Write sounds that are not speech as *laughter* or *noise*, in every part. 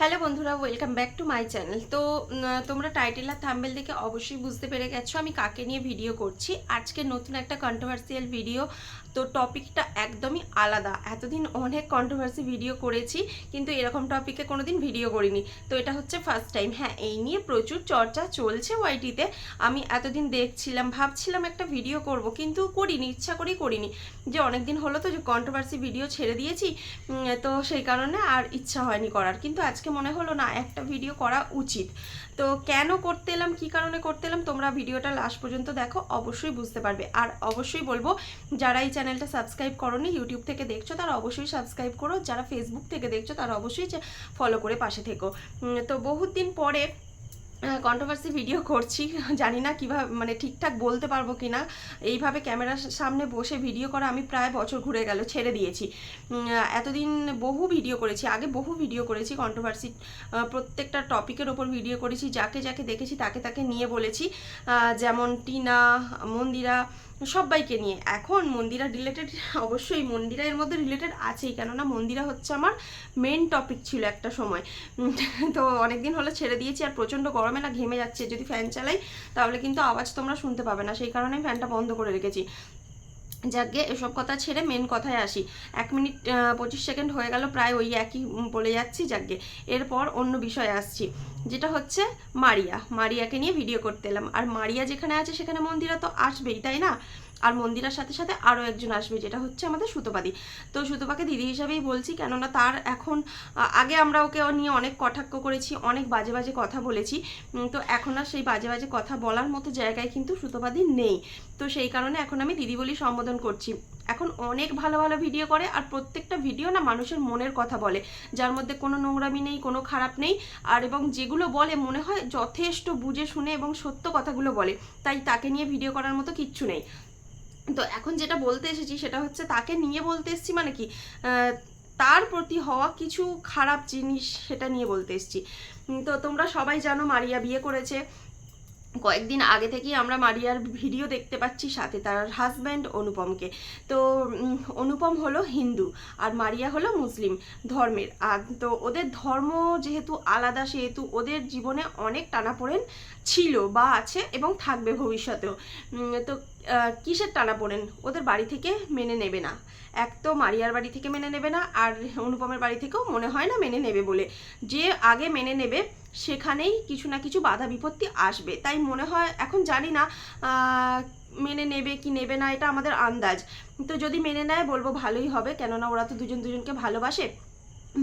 Hello বন্ধুরা welcome back to my channel তো তোমরা টাইটেল আর থাম্বেল দেখে অবশ্যই বুঝতে পেরে গেছো, আমি কাকে নিয়ে ভিডিও করছি। আজকে নতুন একটা কন্ট্রোভার্সিয়াল ভিডিও তো টপিকটা একদমই আলাদা। এতদিন অনেক কন্ট্রোভার্সি ভিডিও করেছি, কিন্তু এরকম টপিকে কোনো দিন ভিডিও করিনি। তো এটা হচ্ছে ফার্স্ট টাইম হ্যাঁ এই নিয়ে প্রচুর চর্চা চলছে ওয়াইটিতে আমি এতদিন দেখছিলাম, ভাবছিলাম একটা ভিডিও করব, কিন্তু করিনি, ইচ্ছা করেই করিনি। যে অনেক দিন হলো তো যে কন্ট্রোভার্সি ভিডিও ছেড়ে দিয়েছি তো সেই কারণে আর ইচ্ছা হয়নি করার। কিন্তু আজকে মনে হলো না একটা ভিডিও করা উচিত। তো কেন করতে এলাম, কী কারণে করতে এলাম, তোমরা ভিডিওটা লাস্ট পর্যন্ত দেখো, অবশ্যই বুঝতে পারবে। আর অবশ্যই বলব, যারা এই চ্যানেলটা সাবস্ক্রাইব করোনি ইউটিউব থেকে দেখছ, তারা অবশ্যই সাবস্ক্রাইব করো। যারা ফেসবুক থেকে দেখছ, তারা অবশ্যই ফলো করে পাশে থেকো। তো বহুত দিন পরে কন্ট্রোভার্সি ভিডিও করছি। জানি না কীভাবে মানে ঠিকঠাক বলতে পারব কি না এইভাবে ক্যামেরার সামনে বসে ভিডিও করা আমি প্রায় বছর ঘুরে গেল, ছেড়ে দিয়েছি। এতদিন বহু ভিডিও করেছি, আগে বহু ভিডিও করেছি কন্ট্রোভার্সি প্রত্যেকটা টপিকের ওপর ভিডিও করেছি, যাকে যাকে দেখেছি তাকে তাকে নিয়ে বলেছি। যেমন টিনা, মন্দিরা সবাইকে নিয়ে। এখন মন্দিরা রিলেটেড অবশ্যই মন্দিরা এর মধ্যে রিলেটেড আছেই, কেননা মন্দিরা হচ্ছে আমার মেন টপিক ছিল একটা সময়। তো অনেকদিন হলো ছেড়ে দিয়েছি আর প্রচণ্ড গরমে না ঘেমে যাচ্ছে। যদি ফ্যান চালাই, তাহলে কিন্তু আওয়াজ তোমরা শুনতে পাবে না। সেই কারণে ফ্যানটা বন্ধ করে রেখেছি। যাকে এসব কথা ছেড়ে মেন কথায় আসি। এক মিনিট পঁচিশ সেকেন্ড হয়ে গেল, প্রায় ওই একই বলে যাচ্ছি যাকে। এরপর অন্য বিষয়ে আসছি, যেটা হচ্ছে মারিয়া। মারিয়াকে নিয়ে ভিডিও করতে এলাম। আর মারিয়া যেখানে আছে সেখানে মন্দিরা তো আসবেই, তাই না? আর মন্দিরার সাথে সাথে আরও একজন আসবে, যেটা হচ্ছে আমাদের সুতোপাদি। তো সুতোপাকে দিদি হিসাবেই বলছি, কেননা তার এখন আগে আমরা ওকে নিয়ে অনেক কটাক্ষ করেছি, অনেক বাজে বাজে কথা বলেছি। তো এখন আর সেই বাজে বাজে কথা বলার মতো জায়গায় কিন্তু সুতোপাদি নেই। তো সেই কারণে এখন আমি দিদি বলি সম্বোধন করছি। এখন অনেক ভালো ভালো ভিডিও করে, আর প্রত্যেকটা ভিডিও না মানুষের মনের কথা বলে। যার মধ্যে কোনো নোংরামি নেই, কোনো খারাপ নেই, আর এবং যেগুলো বলে মনে হয় যথেষ্ট বুঝে শুনে এবং সত্য কথাগুলো বলে। তাই তাকে নিয়ে ভিডিও করার মতো কিচ্ছু নেই। তো এখন যেটা বলতে এসেছি সেটা হচ্ছে তাকে নিয়ে বলতে এসেছি মানে কি তার প্রতি হওয়া কিছু খারাপ জিনিস সেটা নিয়ে বলতে এসেছি। তো তোমরা সবাই জানো মারিয়া বিয়ে করেছে। কয়েকদিন আগে থেকেই আমরা মারিয়ার ভিডিও দেখতে পাচ্ছি সাথে তার হাজব্যান্ড অনুপমকে। তো অনুপম হলো হিন্দু আর মারিয়া হলো মুসলিম ধর্মের। আর তো ওদের ধর্ম যেহেতু আলাদা, সেহেতু ওদের জীবনে অনেক টানাপোড়েন ছিল বা আছে এবং থাকবে ভবিষ্যতেও। তো আহ, টানা পড়েন? ওদের বাড়ি থেকে মেনে নেবে না। এক তো মারিয়ার বাড়ি থেকে মেনে নেবে না আর অনুপমের বাড়ি থেকেও মনে হয় না মেনে নেবে বলে। যে আগে মেনে নেবে সেখানেই কিছু না কিছু বাধা বিপত্তি আসবে। তাই মনে হয় এখন জানি না মেনে নেবে কি নেবে না এটা আমাদের আন্দাজ। তো যদি মেনে নেয় বলব ভালোই হবে। কেননা ওরা তো দুজন দুজনকে ভালোবাসে।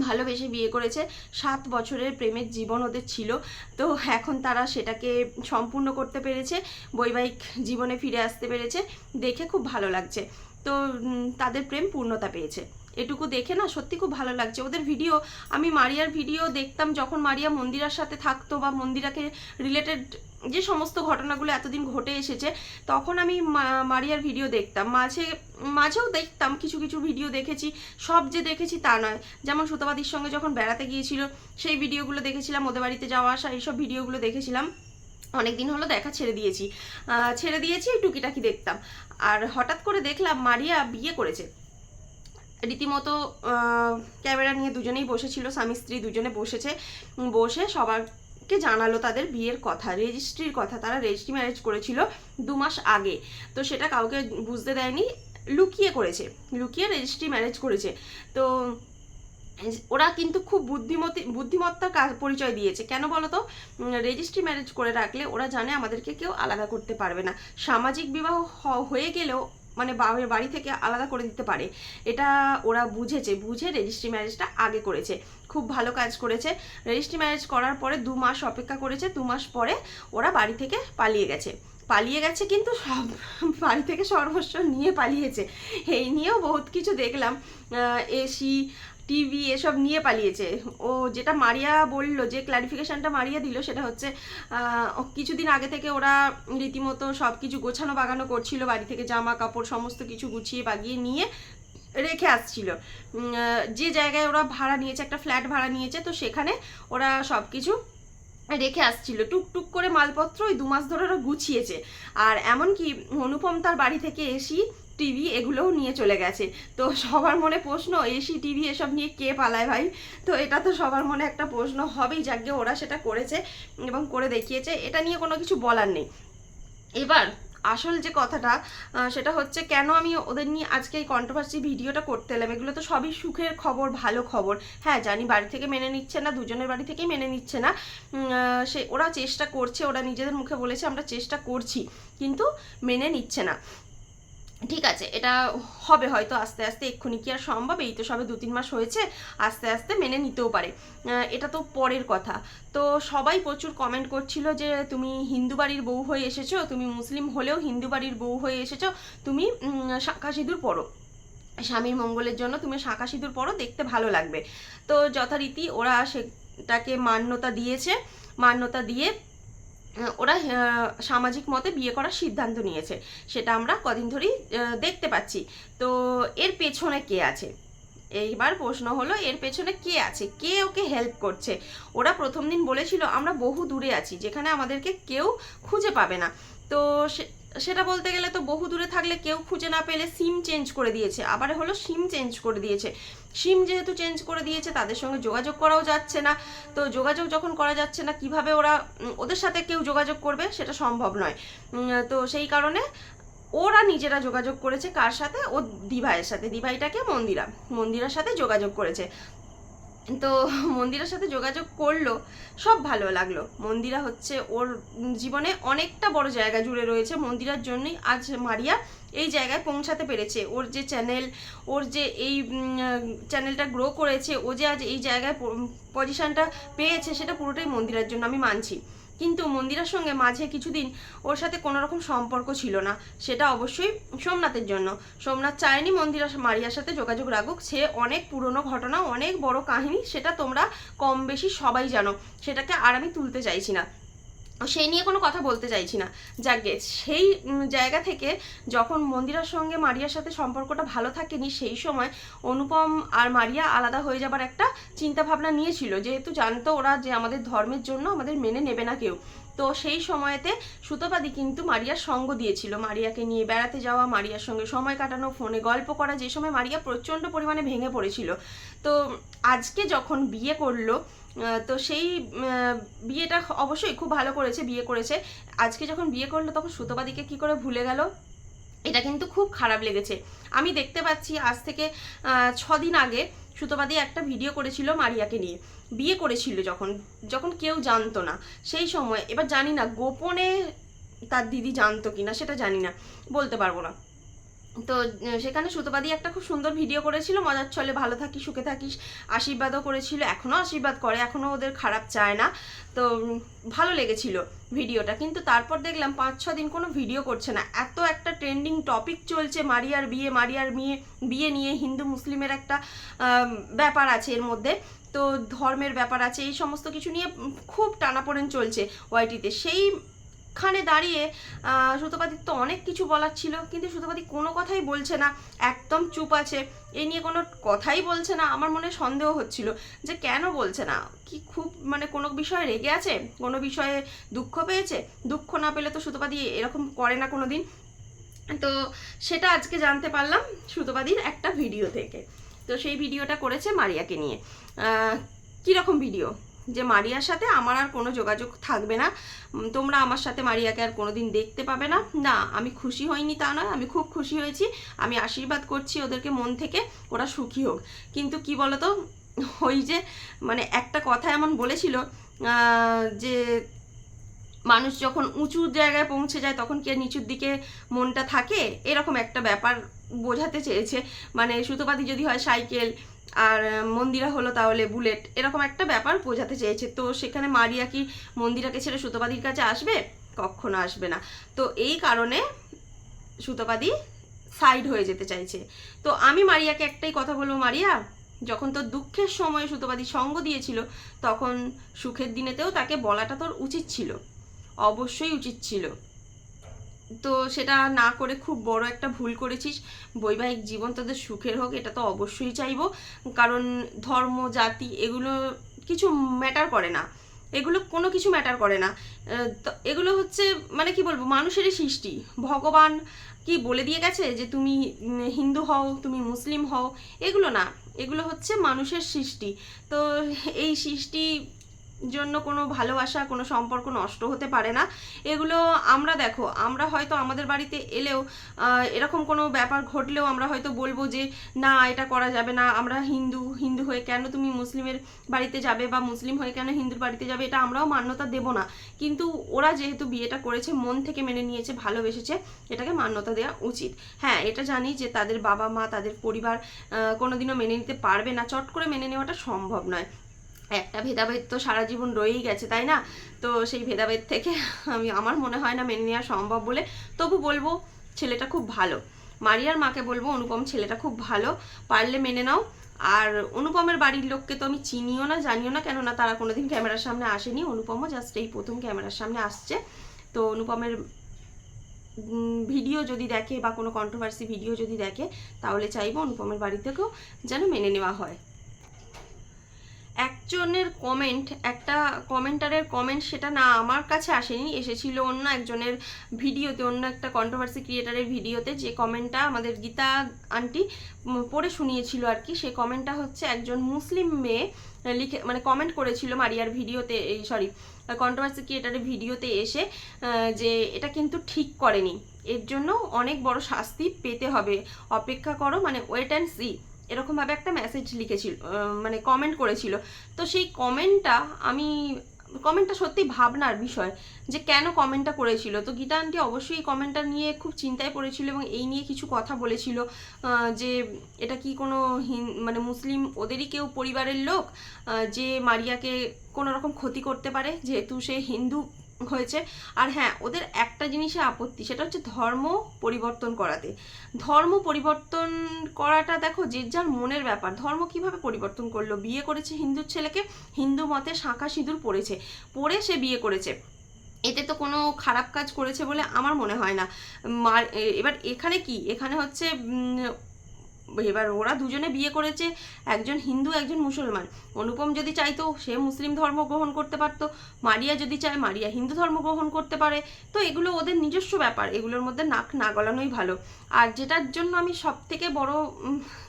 ভালোবেসে বিয়ে করেছে। সাত বছরের প্রেমের জীবন ওদের ছিল। তো এখন তারা সেটাকে সম্পূর্ণ করতে পেরেছে। বৈবাহিক জীবনে ফিরে আসতে পেরেছে। দেখে খুব ভালো লাগছে। তো তাদের প্রেম পূর্ণতা পেয়েছে। এটুকু দেখে না সত্যি খুব ভালো লাগছে। ওদের ভিডিও, আমি মারিয়ার ভিডিও দেখতাম যখন মারিয়া মন্দিরার সাথে থাকতো বা মন্দিরাকে রিলেটেড যে সমস্ত ঘটনাগুলো এতদিন ঘটে এসেছে, তখন আমি মারিয়ার ভিডিও দেখতাম। মাঝে, মাঝেও দেখতাম, কিছু কিছু ভিডিও দেখেছি। সব যে দেখেছি তা নয়। যেমন সুতবাদির সঙ্গে যখন বেড়াতে গিয়েছিল, সেই ভিডিওগুলো দেখেছিলাম, ওদের বাড়িতে যাওয়া আসা, এইসব ভিডিওগুলো দেখেছিলাম। অনেক দিন হলো দেখা ছেড়ে দিয়েছি। ছেড়ে দিয়েছি টুকিটাকি দেখতাম। আর হঠাৎ করে দেখলাম, মারিয়া বিয়ে করেছে। রীতিমতো ক্যামেরা নিয়ে দুজনেই বসেছিল, স্বামী, স্ত্রী দুজনে বসেছে। বসে বসে সবারকে জানালো তাদের বিয়ের কথা? রেজিস্ট্রির কথা। তারা রেজিস্ট্রি ম্যারেজ করেছিল দু মাস আগে। তো সেটা কাউকে বুঝতে দেয়নি, লুকিয়ে করেছে। লুকিয়ে রেজিস্ট্রি ম্যারেজ করেছে। তো ওরা কিন্তু খুব বুদ্ধিমতী, বুদ্ধিমত্তার কাজ পরিচয় দিয়েছে। কেন বলো তো রেজিস্ট্রি ম্যারেজ করে রাখলে ওরা জানে আমাদেরকে কেউ আলাদা করতে পারবে না। সামাজিক বিবাহ হয়ে গেলেও মানে বাবের বাড়ি থেকে আলাদা করে দিতে পারে। এটা ওরা বুঝেছে, বুঝে রেজিস্ট্রি ম্যারেজটা আগে করেছে। খুব ভালো কাজ করেছে। রেজিস্ট্রি ম্যারেজ করার পরে দু মাস অপেক্ষা করেছে, দু মাস পরে ওরা বাড়ি থেকে পালিয়ে গেছে। পালিয়ে গেছে কিন্তু সব *laughs* বাড়ি থেকে সর্বস্ব নিয়ে পালিয়েছে। এই নিয়েও বহুত কিছু দেখলাম। এসি টিভি এসব নিয়ে পালিয়েছে। ও যেটা মারিয়া বলল, যে ক্লারিফিকেশনটা মারিয়া দিল, সেটা হচ্ছে কিছুদিন আগে থেকে ওরা রীতিমতো সব কিছু গোছানো বাগানো করছিল, বাড়ি থেকে জামা, কাপড়, সমস্ত কিছু গুছিয়ে বাগিয়ে নিয়ে রেখে আসছিল। যে জায়গায় ওরা ভাড়া নিয়েছে, একটা ফ্ল্যাট ভাড়া নিয়েছে, তো সেখানে ওরা সব কিছু রেখে আসছিল। টুকটুক করে মালপত্র ওই দু মাস ধরে ওরা গুছিয়েছে। আর এমনকি অনুপম তার বাড়ি থেকে এসি টিভি এগুলোও নিয়ে চলে গেছে। তো সবার মনে প্রশ্ন এসি টিভি এসব নিয়ে কে পালায় ভাই? তো এটা তো সবার মনে একটা প্রশ্ন, হবেই যাকে ওরা সেটা করেছে এবং করে দেখিয়েছে, এটা নিয়ে কোনো কিছু বলার নেই। এবার আসল যে কথাটা সেটা হচ্ছে কেন আমি ওদের নিয়ে আজকে এই কন্ট্রোভার্সি ভিডিওটা করতে এলাম? এগুলো তো সবই সুখের খবর, ভালো খবর। হ্যাঁ জানি বাড়ি থেকে মেনে নিচ্ছে না, দুজনের বাড়ি থেকেই মেনে নিচ্ছে না। সে, ওরা চেষ্টা করছে, ওরা নিজেদের মুখে বলেছে, আমরা চেষ্টা করছি, কিন্তু মেনে নিচ্ছে না। ঠিক আছে, এটা হবে হয়তো আস্তে আস্তে, এক্ষুনি কি আর সম্ভব? এই তো সবে দু তিন মাস হয়েছে, আস্তে আস্তে মেনে নিতেও পারে। এটা তো পরের কথা। তো সবাই প্রচুর কমেন্ট করছিল যে, তুমি হিন্দু বাড়ির বউ হয়ে এসেছ, তুমি মুসলিম হলেও হিন্দু বাড়ির বউ হয়ে এসেছ, তুমি শাঁখা সিঁদুর পড়ো স্বামীর মঙ্গলের জন্য তুমি শাঁখা সিঁদুর পরো, দেখতে ভালো লাগবে। তো যথারীতি ওরা সেটাকে মান্যতা দিয়েছে, মান্যতা দিয়ে ওরা সামাজিক মতে বিয়ে করার সিদ্ধান্ত নিয়েছে। সেটা আমরা কদিন ধরেই দেখতে পাচ্ছি। তো এর পেছনে কে আছে? এইবার প্রশ্ন হলো, এর পেছনে কে আছে? কে ওকে হেল্প করছে? ওরা প্রথম দিন বলেছিল, আমরা বহু দূরে আছি, যেখানে আমাদেরকে কেউ খুঁজে পাবে না। তো সে- সেটা বলতে গেলে তো বহু দূরে থাকলে কেউ খুঁজে না পেলে সিম চেঞ্জ করে দিয়েছে, আবার হলো সিম চেঞ্জ করে দিয়েছে। সিম যেহেতু চেঞ্জ করে দিয়েছে, তাদের সঙ্গে যোগাযোগ করাও যাচ্ছে না। তো যোগাযোগ যখন করা যাচ্ছে না, কীভাবে ওরা ওদের সাথে কেউ যোগাযোগ করবে সেটা সম্ভব নয়। তো সেই কারণে ওরা নিজেরা যোগাযোগ করেছে কার সাথে? ও দিভাইয়ের সাথে, দিভাইটাকে মন্দিরা। মন্দিরার সাথে যোগাযোগ করেছে। তো মন্দিরার সাথে যোগাযোগ করল, সব ভালো লাগল। মন্দিরা হচ্ছে ওর জীবনে অনেকটা বড় জায়গা জুড়ে রয়েছে। মন্দিরার জন্যই আজ মারিয়া এই জায়গায় পৌঁছাতে পেরেছে। ওর যে চ্যানেল ওর যে এই চ্যানেলটা গ্রো করেছে, ও যে আজ এই জায়গায় পজিশানটা পেয়েছে, সেটা পুরোটাই মন্দিরার জন্য আমি মানছি। কিন্তু মন্দিরার সঙ্গে মাঝে কিছুদিন ওর সাথে কোনো রকম সম্পর্ক ছিল না। সেটা অবশ্যই সোমনাথের জন্য। সোমনাথ চায়নি মন্দিরা মারিয়ার সাথে যোগাযোগ রাখুক। সে অনেক পুরনো ঘটনা, অনেক বড় কাহিনী, সেটা তোমরা কম বেশি সবাই জানো। সেটাকে আর আমি তুলতে চাইছি না। সেই নিয়ে কোনো কথা বলতে চাইছি না। যাকে সেই জায়গা থেকে যখন মন্দিরার সঙ্গে মারিয়ার সাথে সম্পর্কটা ভালো থাকেনি, সেই সময় অনুপম আর মারিয়া আলাদা হয়ে যাবার একটা চিন্তা ভাবনা নিয়েছিল। যেহেতু জানতো ওরা যে আমাদের ধর্মের জন্য আমাদের মেনে নেবে না কেউ। তো সেই সময়তে সুতোপাদি কিন্তু মারিয়ার সঙ্গ দিয়েছিল। মারিয়াকে নিয়ে বেড়াতে যাওয়া, মারিয়ার সঙ্গে সময় কাটানো, ফোনে গল্প করা, যে সময় মারিয়া প্রচণ্ড পরিমাণে ভেঙে পড়েছিল। তো আজকে যখন বিয়ে করল তো সেই বিয়েটা অবশ্যই খুব ভালো করেছে, বিয়ে করেছে। আজকে যখন বিয়ে করল, তখন সুতোপাদিকে কি করে ভুলে গেল? এটা কিন্তু খুব খারাপ লেগেছে। আমি দেখতে পাচ্ছি আজ থেকে ছদিন আগে সুতোপাদি একটা ভিডিও করেছিল মারিয়াকে নিয়ে। বিয়ে করেছিল যখন যখন কেউ জানতো না। সেই সময়, এবার জানি না গোপনে তার দিদি জানতো কি না সেটা জানি না। বলতে পারব না। তো সেখানে সুতোপাদি একটা খুব সুন্দর ভিডিও করেছিল, মজার ছলে ভালো থাকিস, সুখে থাকিস, আশীর্বাদও করেছিল, এখনও আশীর্বাদ করে, এখনও ওদের খারাপ চায় না। তো ভালো লেগেছিল ভিডিওটা কিন্তু তারপর দেখলাম পাঁচ, ছ দিন কোনো ভিডিও করছে না। এত একটা ট্রেন্ডিং টপিক চলছে, মারিয়ার বিয়ে মারিয়ার বিয়ে বিয়ে নিয়ে হিন্দু মুসলিমের একটা ব্যাপার আছে এর মধ্যে। তো, ধর্মের ব্যাপার আছে, এই সমস্ত কিছু নিয়ে খুব টানাপোড়েন চলছে ওয়াইটিতে সেইখানে দাঁড়িয়ে আহ, তো অনেক কিছু বলার ছিল কিন্তু সুতোপাদি কোনো কথাই বলছে না একদম চুপ আছে। এই নিয়ে কোনো কথাই বলছে না আমার মনে সন্দেহ হচ্ছিল যে কেন বলছে না? কি খুব মানে কোনো বিষয়ে রেগে আছে? কোনো বিষয়ে দুঃখ পেয়েছে? দুঃখ না পেলে তো সুতোপাদি এরকম করে না কোনো দিন তো সেটা আজকে জানতে পারলাম সুতোপাদির একটা ভিডিও থেকে। তো সেই ভিডিওটা করেছে মারিয়াকে নিয়ে। কীরকম ভিডিও? যে মারিয়ার সাথে আমার আর কোনো যোগাযোগ থাকবে না। তোমরা আমার সাথে মারিয়াকে আর কোনো দিন দেখতে পাবে না। না, আমি খুশি হইনি তা নয়, আমি খুব খুশি হয়েছি। আমি আশীর্বাদ করছি ওদেরকে মন থেকে, ওরা সুখী হোক। কিন্তু কি বলতো, ওই যে মানে একটা কথা এমন বলেছিল যে মানুষ যখন উঁচু জায়গায় পৌঁছে যায়, তখন কি আর নিচুর দিকে মনটা থাকে? এরকম একটা ব্যাপার বোঝাতে চেয়েছে। মানে সুতোপাতি যদি হয় সাইকেল আর মন্দিরা হলো তাহলে বুলেট। এরকম একটা ব্যাপার বোঝাতে চেয়েছে। তো সেখানে মারিয়া কি মন্দিরাকে ছেড়ে সুতোপাদির কাছে আসবে? কখনো আসবে না। তো এই কারণে সুতোপাদি সাইড হয়ে যেতে চাইছে। তো আমি মারিয়াকে একটাই কথা বলব মারিয়া, যখন তোর দুঃখের সময় সুতোপাদি সঙ্গ দিয়েছিল, তখন সুখের দিনেতেও তাকে বলাটা তোর উচিত ছিল। অবশ্যই উচিত ছিল। তো সেটা না করে খুব বড় একটা ভুল করেছিস। বৈবাহিক জীবন তাদের সুখের হোক, এটা তো অবশ্যই চাইব। কারণ ধর্ম, জাতি এগুলো কিছু ম্যাটার করে না। এগুলো কোনো কিছু ম্যাটার করে না। এগুলো হচ্ছে মানে কি বলব, মানুষেরই সৃষ্টি। ভগবান কি বলে দিয়ে গেছে যে তুমি হিন্দু হও, তুমি মুসলিম হও? এগুলো না। এগুলো হচ্ছে মানুষের সৃষ্টি। তো এই সৃষ্টি জন্য কোনো ভালোবাসা, কোনো সম্পর্ক নষ্ট হতে পারে না। এগুলো আমরা দেখো, আমরা হয়তো আমাদের বাড়িতে এলেও এরকম কোনো ব্যাপার ঘটলেও আমরা হয়তো বলব যে, না, এটা করা যাবে না, আমরা হিন্দু হিন্দু হয়ে কেন তুমি মুসলিমের বাড়িতে যাবে বা মুসলিম হয়ে কেন হিন্দুর বাড়িতে যাবে? এটা আমরাও মান্যতা দেব না। কিন্তু ওরা যেহেতু বিয়েটা করেছে, মন থেকে মেনে নিয়েছে, ভালোবেসেছে, এটাকে মান্যতা দেওয়া উচিত। হ্যাঁ এটা জানি যে তাদের বাবা মা তাদের পরিবার কোনোদিনও মেনে নিতে পারবে না, চট করে মেনে নেওয়াটা সম্ভব নয়। একটা ভেদাভেদ তো সারা জীবন রয়েই গেছে, তাই না? তো সেই ভেদাভেদ থেকে আমি, আমার মনে হয় না মেনে নেওয়া সম্ভব বলে তবু বলব ছেলেটা খুব ভালো। মারিয়ার মাকে বলব অনুপম ছেলেটা খুব ভালো, পারলে মেনে নাও। আর অনুপমের বাড়ির লোককে তো আমি চিনিও না, জানিও না, কেননা তারা কোনোদিন ক্যামেরার সামনে আসেনি। অনুপমও জাস্ট এই প্রথম ক্যামেরার সামনে আসছে। তো অনুপমের ভিডিও যদি দেখে বা কোনো কন্ট্রোভার্সি ভিডিও যদি দেখে, তাহলে চাইব অনুপমের বাড়ি থেকেও যেন মেনে নেওয়া হয়। একজনের কমেন্ট একটা কমেন্টারের কমেন্ট সেটা না আমার কাছে আসেনি, এসেছিল অন্য একজনের ভিডিওতে, অন্য একটা কন্ট্রোভার্সি ক্রিয়েটারের ভিডিওতে, যে কমেন্টটা আমাদের গীতা আন্টি পড়ে শুনিয়েছিল আর কি সেই কমেন্টটা হচ্ছে একজন মুসলিম মেয়ে লিখে মানে কমেন্ট করেছিল মারিয়ার ভিডিওতে, এই সরি কন্ট্রোভার্সি ক্রিয়েটারের ভিডিওতে এসে যে এটা কিন্তু ঠিক করেনি। এর জন্য অনেক বড় শাস্তি পেতে হবে। অপেক্ষা করো মানে ওয়েট অ্যান্ড সি এরকমভাবে একটা মেসেজ লিখেছিল মানে কমেন্ট করেছিল। তো সেই কমেন্টটা আমি কমেন্টটা সত্যি ভাবনার বিষয় যে কেন কমেন্টটা করেছিল। তো গীতা আন্টি অবশ্যই কমেন্টটা নিয়ে খুব চিন্তায় পড়েছিল এবং এই নিয়ে কিছু কথা বলেছিল যে এটা কি কোনো মানে মুসলিম ওদেরই কেউ পরিবারের লোক যে মারিয়াকে কোনো রকম ক্ষতি করতে পারে, যেহেতু সে হিন্দু হয়েছে। আর হ্যাঁ ওদের একটা জিনিসে আপত্তি, সেটা হচ্ছে ধর্ম পরিবর্তন করাতে। ধর্ম পরিবর্তন করাটা দেখো যে যার মনের ব্যাপার। ধর্ম কীভাবে পরিবর্তন করল? বিয়ে করেছে হিন্দুর ছেলেকে, হিন্দু মতে শাঁখা সিঁদুর পড়েছে পরে সে বিয়ে করেছে। এতে তো কোনো খারাপ কাজ করেছে বলে আমার মনে হয় না। এবার এখানে কি? এখানে হচ্ছে এবার ওরা দুজনে বিয়ে করেছে, একজন হিন্দু, একজন মুসলমান। অনুপম যদি চাইতো, সে মুসলিম ধর্ম গ্রহণ করতে পারতো। মারিয়া যদি চায়, মারিয়া হিন্দু ধর্ম গ্রহণ করতে পারে। তো এগুলো ওদের নিজস্ব ব্যাপার, এগুলোর মধ্যে নাক না গলানোই ভালো। আর যেটার জন্য আমি সব থেকে বড়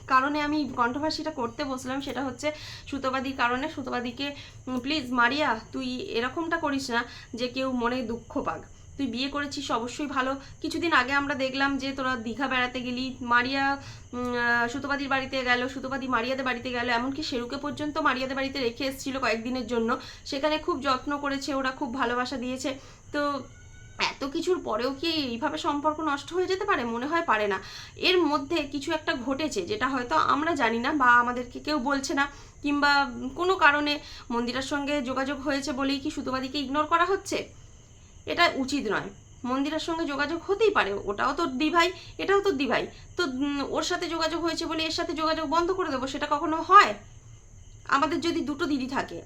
কারণে আমি কণ্ঠভাষীটা করতে বসলাম, সেটা হচ্ছে সুতোবাদীর কারণে। সুতোবাদীকে প্লিজ মারিয়া, তুই এরকমটা করিস না যে কেউ মনে দুঃখ পাক। তুই বিয়ে করেছিস, অবশ্যই ভালো। কিছুদিন আগে আমরা দেখলাম যে তোরা দীঘা বেড়াতে গেলি, মারিয়া সুতোবাদীর বাড়িতে গেল সুতোবাদী মারিয়াদের বাড়িতে গেল, এমনকি শেরুকে পর্যন্ত মারিয়াদের বাড়িতে রেখে এসেছিল কয়েকদিনের জন্য। সেখানে খুব যত্ন করেছে, ওরা খুব ভালোবাসা দিয়েছে। তো এত কিছুর পরেও কি এইভাবে সম্পর্ক নষ্ট হয়ে যেতে পারে? মনে হয় পারে না। এর মধ্যে কিছু একটা ঘটেছে যেটা হয়তো আমরা জানি না বা আমাদেরকে কেউ বলছে না, কিংবা কোনো কারণে মন্দিরের সঙ্গে যোগাযোগ হয়েছে বলেই কি সুতোবাদীকে ইগনোর করা হচ্ছে? এটা উচিত নয়। মন্দিরের সঙ্গে যোগাযোগ হতেই পারে। ওটাও তো দিভাই, এটাও তো দিভাই। তো ওর সাথে যোগাযোগ হয়েছে বলে এর সাথে যোগাযোগ বন্ধ করে দেবো, সেটা কখনো হয়? আমাদের যদি দুটো দিদি থাকে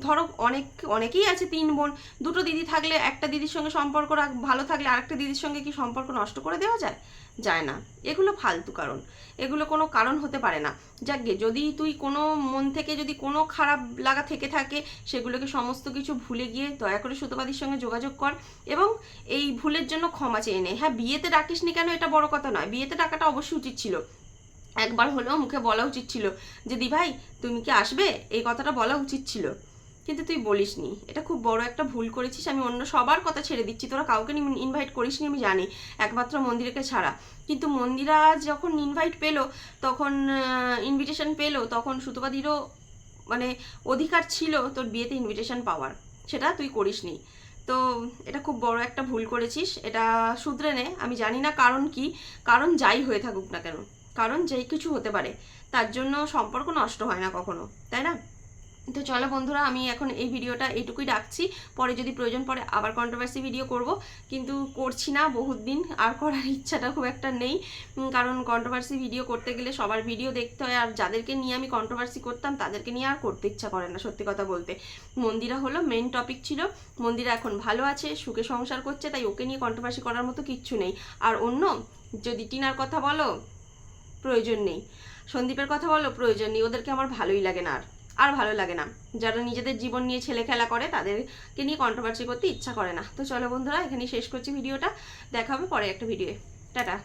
ধরো অনেক, অনেকেই আছে তিন বোন, দুটো দিদি থাকলে একটা দিদির সঙ্গে সম্পর্ক রাখ- ভালো থাকলে আরেকটা দিদির সঙ্গে কি সম্পর্ক নষ্ট করে দেওয়া যায়? যায় না। এগুলো ফালতু কারণ। এগুলো কোনো কারণ হতে পারে না। যাকগে যদি তুই কোনো মন থেকে যদি কোনো খারাপ লাগা থেকে থাকে, সেগুলোকে সমস্ত কিছু ভুলে গিয়ে দয়া করে সুতোবাদীর সঙ্গে যোগাযোগ কর এবং এই ভুলের জন্য ক্ষমা চেয়ে নে। হ্যাঁ বিয়েতে ডাকিসনি কেন এটা বড় কথা নয়। বিয়েতে ডাকাটা অবশ্যই উচিত ছিল। একবার হলেও মুখে বলা উচিত ছিল যে, দি ভাই, তুমি কি আসবে? এই কথাটা বলা উচিত ছিল। কিন্তু তুই বলিসনি। এটা খুব বড় একটা ভুল করেছিস। আমি অন্য সবার কথা ছেড়ে দিচ্ছি। তোরা কাউকে ইনভাইট করিসনি আমি জানি, একমাত্র মন্দিরকে ছাড়া। কিন্তু মন্দিরা যখন ইনভাইট পেল, তখন ইনভিটেশন পেল, তখন সুতোবাদীরও মানে অধিকার ছিল তোর বিয়েতে ইনভিটেশন পাওয়ার। সেটা তুই করিসনি। তো এটা খুব বড় একটা ভুল করেছিস। এটা শুধরে নে। আমি জানি না কারণ কি। কারণ যাই হয়ে থাকুক না কেন। কারণ যেই কিছু হতে পারে, তার জন্য সম্পর্ক নষ্ট হয় না কখনো, তাই না? তো চলো বন্ধুরা, আমি এখন এই ভিডিওটা এইটুকুই রাখছি। পরে যদি প্রয়োজন পড়ে আবার কন্ট্রোভার্সি ভিডিও করব। কিন্তু করছি না বহুত দিন, আর করার ইচ্ছাটা খুব একটা নেই। কারণ কন্ট্রোভার্সি ভিডিও করতে গেলে সবার ভিডিও দেখতে হয়, আর যাদেরকে নিয়ে আমি কন্ট্রোভার্সি করতাম, তাদেরকে নিয়ে আর করতে ইচ্ছা করে না, সত্যি কথা বলতে। মন্দিরা হলো মেন টপিক ছিল। মন্দিরা এখন ভালো আছে, সুখে সংসার করছে, তাই ওকে নিয়ে কন্ট্রোভার্সি করার মতো কিচ্ছু নেই। আর অন্য, যদি টিনার কথা বলো প্রয়োজন নেই। সন্দীপের কথা বলো, প্রয়োজন নেই। ওদেরকে আমার ভালোই লাগে না আর। আর ভালো লাগে না। যারা নিজেদের জীবন নিয়ে ছেলে খেলা করে, তাদেরকে নিয়ে কন্ট্রোভার্সি করতে ইচ্ছা করে না। তো চলো বন্ধুরা, এখানেই শেষ করছি ভিডিওটা। দেখা হবে পরে একটা ভিডিওয়ে। টাটা।